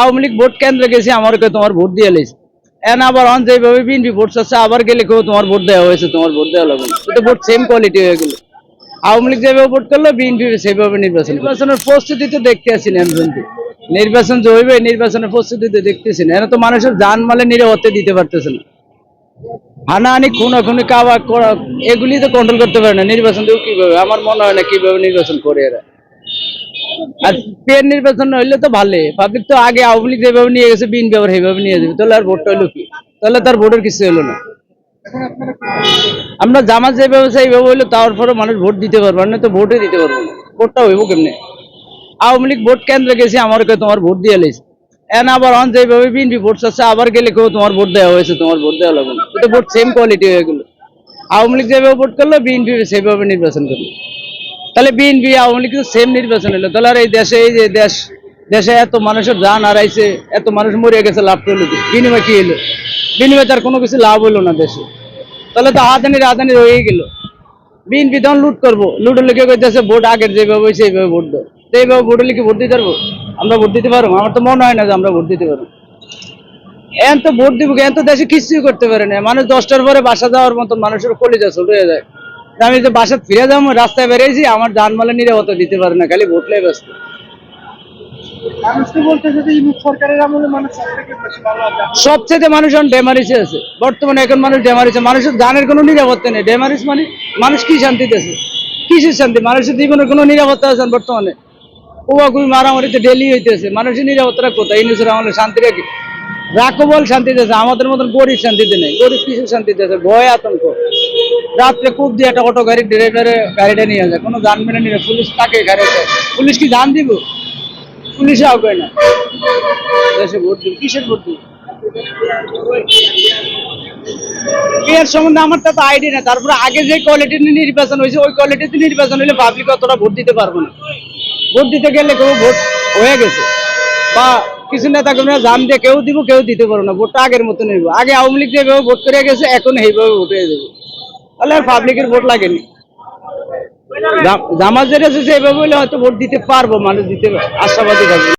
Awami League vote কেন্দ্রে গেছি আমার কেউ তোমার ভোট দিয়ে লেছে এন আবার অন যেভাবে বিএনপি ভোট চাচ্ছে, আবার গেলে কেউ তোমার ভোট দেওয়া হয়েছে, তোমার ভোট দেওয়া লাগবে। এটা ভোট সেম কোয়ালিটি হয়ে গেল। আওয়ামী লীগ যেভাবে ভোট করল, বিএনপি সেভাবে নির্বাচন নির্বাচনের প্রস্তুতি তো দেখতে আসি না আমি। নির্বাচন যে হইবে, নির্বাচনের প্রস্তুতি তো দেখতেছি না। এরা তো মানুষের যান মালে নিরাপত্তা দিতে পারতেছে না। হানাহানি খুন খুনি কাবা করা, এগুলি তো কন্ট্রোল করতে পারে না। নির্বাচন দেবো কীভাবে? আমার মনে হয় না কীভাবে নির্বাচন করে এরা। আর পেন নির্বাচন হইলে তো ভালো। পাবলিক তো আগে আওয়ামী লীগ যেভাবে নিয়ে গেছে সেইভাবে নিয়ে যাবে। তাহলে আর ভোটটা হইল কি? তাহলে তার ভোটের কিছু হলো না। আমরা জামাত যে ব্যবস্থা এইভাবে হইল তারপরে মানুষ ভোট দিতে পারব। না তো ভোটই দিতে পারব না। ভোটটা হইব কেমনে? আওয়ামী লীগ ভোট কেন্দ্রে গেছি, আমার কেউ তোমার ভোট দিয়ে লেছে এন আবার অন যেভাবে বিএনপি ভোট চাচ্ছে, আবার গেলে কেউ তোমার ভোট দেওয়া হয়েছে, তোমার ভোট দেওয়া লাগবে না। ভোট সেম কোয়ালিটি হয়ে গেল। আওয়ামী লীগ যেভাবে ভোট করল, বিএনপি সেভাবে নির্বাচন করল। তাহলে বিএনপি, আওয়ামী লীগ সেম নির্বাচন হলো। তাহলে আর এই দেশে, এই যে দেশ, দেশে এত মানুষের যান হারাইছে, এত মানুষ মরে গেছে, লাভ হলো কি? বিনিময় কি এলো বিনিময় তার কোনো কিছু লাভ হলো না দেশে। তাহলে তো হাতানি রাতানি রয়ে গেল। বিএনপি তখন লুট করব। লুট হলে কেউ কইতেছে, ভোট আগের যেভাবে হয়েছে এইভাবে ভোট দাও। তো এইভাবে ভোট হলে কি ভোট দিতে পারব? আমরা ভোট দিতে পারব? আমার তো মনে হয় না যে আমরা ভোট দিতে পারব। এন তো ভোট দিব, এন তো দেশে কিছুই করতে পারে না। মানুষ দশটার পরে বাসা যাওয়ার মতো মানুষের কলিজা ছোট হয়ে যায়। আমি যে বাসা ফিরে যাব রাস্তায় বেরিয়েছি আমার জানমালের নিরাপত্তা দিতে পারে না খালি ভোটলাই ব্যস্ত। সবচেয়ে মানুষ এখন ডেমারিসে আছে। বর্তমানে এখন মানুষ ডেমারিসে মানুষের জানের কোনো নিরাপত্তা নেই। ডেমারিস মানে মানুষ কি শান্তিতে আছে কিসের শান্তি? মানুষের জীবনের কোনো নিরাপত্তা আছে বর্তমানে? কুবাকুবি মারামারিতে ডেলি হইতেছে। মানুষের নিরাপত্তা কোথায়? ইউনুসের আমাদের শান্তি রাখি রাখো বল শান্তিতে আছে আমাদের মতন গরিব শান্তিতে নেই। গরিব কিসের শান্তিতে আছে ভয় আতঙ্ক। রাত্রে খুব দিয়ে একটা অটো গাড়ি ড্রাইভারে গাড়িটা নিয়ে যায়। কোনো জান মেনে নিয়ে পুলিশ তাকে গাড়িতে পুলিশ কি জান দিব? পুলিশে আগে না। দেশে ভোট দিব। কিসের ভোট দিব? এর সম্বন্ধে আমার তো আইডিয়া না তারপরে আগে যে কোয়ালিটি নির্বাচন হয়েছে, ওই কোয়ালিটিতে নির্বাচন হলে পাবলিক অতটা ভোট দিতে পারব না। ভোট দিতে গেলে কেউ ভোট হয়ে গেছে। বা কিছু নেতা কর্মীরা জান দিয়ে কেউ দিব, কেউ দিতে পারব না। ভোটটা আগের মতো নিব আগে আওয়ামী লীগ যেভাবে ভোট করে গেছে, এখন এইভাবে ভোট হয়ে যাবে। তাহলে পাবলিকের ভোট লাগেনি। জামাত যেটা সেইভাবে হলে হয়তো ভোট দিতে পারব, মানুষ দিতে আশাবাদী থাকবে।